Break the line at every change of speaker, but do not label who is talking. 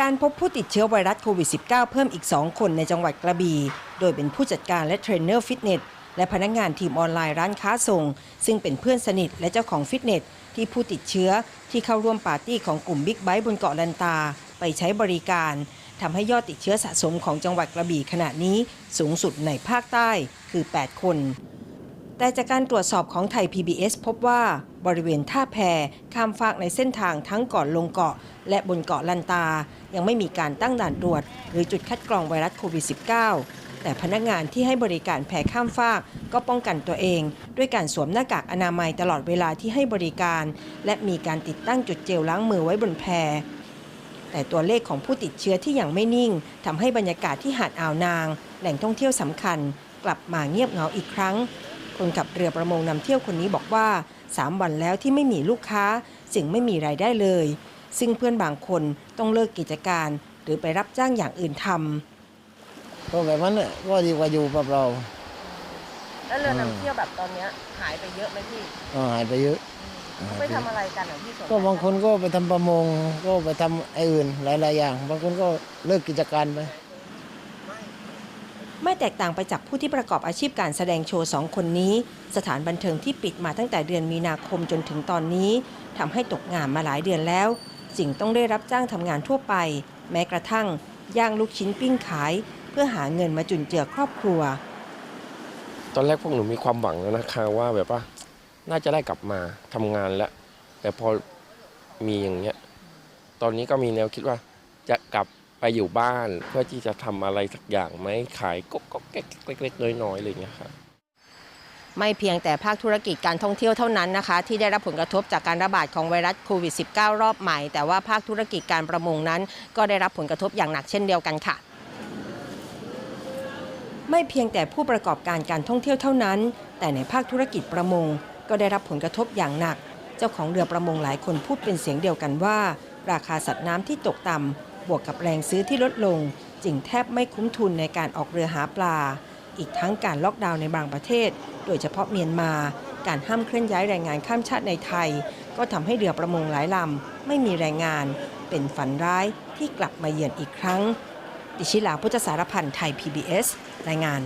การพบผู้ติดเชื้อไวรัสโควิด -19 เพิ่มอีก 2 คนในจังหวัดกระบี่ โดยเป็นผู้จัดการและเทรนเนอร์ฟิตเนสและพนักงานทีมออนไลน์ร้านค้าส่ง ซึ่งเป็นเพื่อนสนิทและเจ้าของฟิตเนสที่ผู้ติดเชื้อที่เข้าร่วมปาร์ตี้ของกลุ่มบิ๊กไบค์บนเกาะลันตา ไปใช้บริการทำให้ยอดติดเชื้อสะสมของจังหวัดกระบี่ขณะนี้สูงสุดในภาคใต้คือ 8 คน แต่จากการตรวจสอบของไทย PBS พบว่าบริเวณท่าแพข้ามฟากในเส้นทางทั้งก่อนลงเกาะ และบนเกาะลันตา ยังไม่มีการตั้งด่านตรวจ หรือจุดคัดกรองไวรัสโควิด -19 แต่พนักงานที่ให้บริการแพข้ามฟากก็ป้องกันตัวเอง ด้วยการสวมหน้ากากอนามัยตลอดเวลาที่ให้บริการ และมีการติดตั้งจุดเจลล้างมือไว้บนแพแต่ตัวเลขของผู้ติดเชื้อที่ยังไม่นิ่งทำให้บรรยากาศที่หาดอ่าวนาง แหล่งท่องเที่ยวสำคัญ กลับมาเงียบเหงาอีกครั้ง คนขับเรือประมงนำเที่ยวคนนี้บอกว่า 3 วันแล้วที่ไม่มีลูกค้า จึงไม่มีรายได้เลย ซึ่งเพื่อนบางคนต้องเลิกกิจการ หรือไปรับจ้างอย่างอื่นทำ
ก็แบบนั้นแหละก็ดีกว่าอยู่กับเรา
แล้วเรือ
อืม
นำเที่ยวแบบตอนนี้หายไปเยอะไหมพี่
ก็หายไปเยอะ
ไปทำอะไรกันอะพี่สน
ก็บางคนก็ไปทำประมง ก็ไปทำไอ้อื่นหลายๆอย่าง บางคนก็เลิกกิจการไป
ไม่แตกต่างไปจากผู้ที่ประกอบอาชีพการแสดงโชว์สองคนนี้ สถานบันเทิงที่ปิดมาตั้งแต่เดือนมีนาคมจนถึงตอนนี้ทำให้ตกงานมาหลายเดือนแล้วจึงต้องได้รับจ้างทำงานทั่วไป แม้กระทั่ง ย่างลูกชิ้นปิ้งขาย เพื่อหาเงินมาจุนเจือครอบครัว
ตอนแรกพวกหนูมีความหวังแล้วนะคะว่าแบบว่าน่าจะได้กลับมาทำงานแล้ว แต่พอมีอย่างเงี้ยตอนนี้ก็มีแนวคิดว่า ไปอยู่บ้านเพื่อที่จะทำอะไรสักอย่างไหมขายก็ก็ก๊กเล็กๆน้อยๆอะไรอย่างเงี้ยครับ
ไม่เพียงแต่ภาคธุรกิจการท่องเที่ยวเท่านั้นนะคะ ที่ได้รับผลกระทบจากการระบาดของไวรัสโควิด -19 รอบใหม่ แต่ว่าภาคธุรกิจการประมงนั้น ก็ได้รับผลกระทบอย่างหนักเช่นเดียวกันค่ะ ไม่เพียงแต่ผู้ประกอบการการท่องเที่ยวเท่านั้น แต่ในภาคธุรกิจประมง ก็ได้รับผลกระทบอย่างหนัก เจ้าของเรือประมงหลายคนพูดเป็นเสียงเดียวกันว่า ราคาสัตว์น้ำที่ตกต่ำ บวกกับแรงซื้อที่ลดลง จึงแทบไม่คุ้มทุนในการออกเรือหาปลา อีกทั้งการล็อกดาวน์ในบางประเทศ โดยเฉพาะเมียนมา การห้ามเคลื่อนย้ายแรงงานข้ามชาติในไทย ก็ทำให้เรือประมงหลายลำไม่มีแรงงาน เป็นฝันร้ายที่กลับมาเยือนอีกครั้ง ดิชิลาพุทธสารพันธ์ไทย PBS รายงาน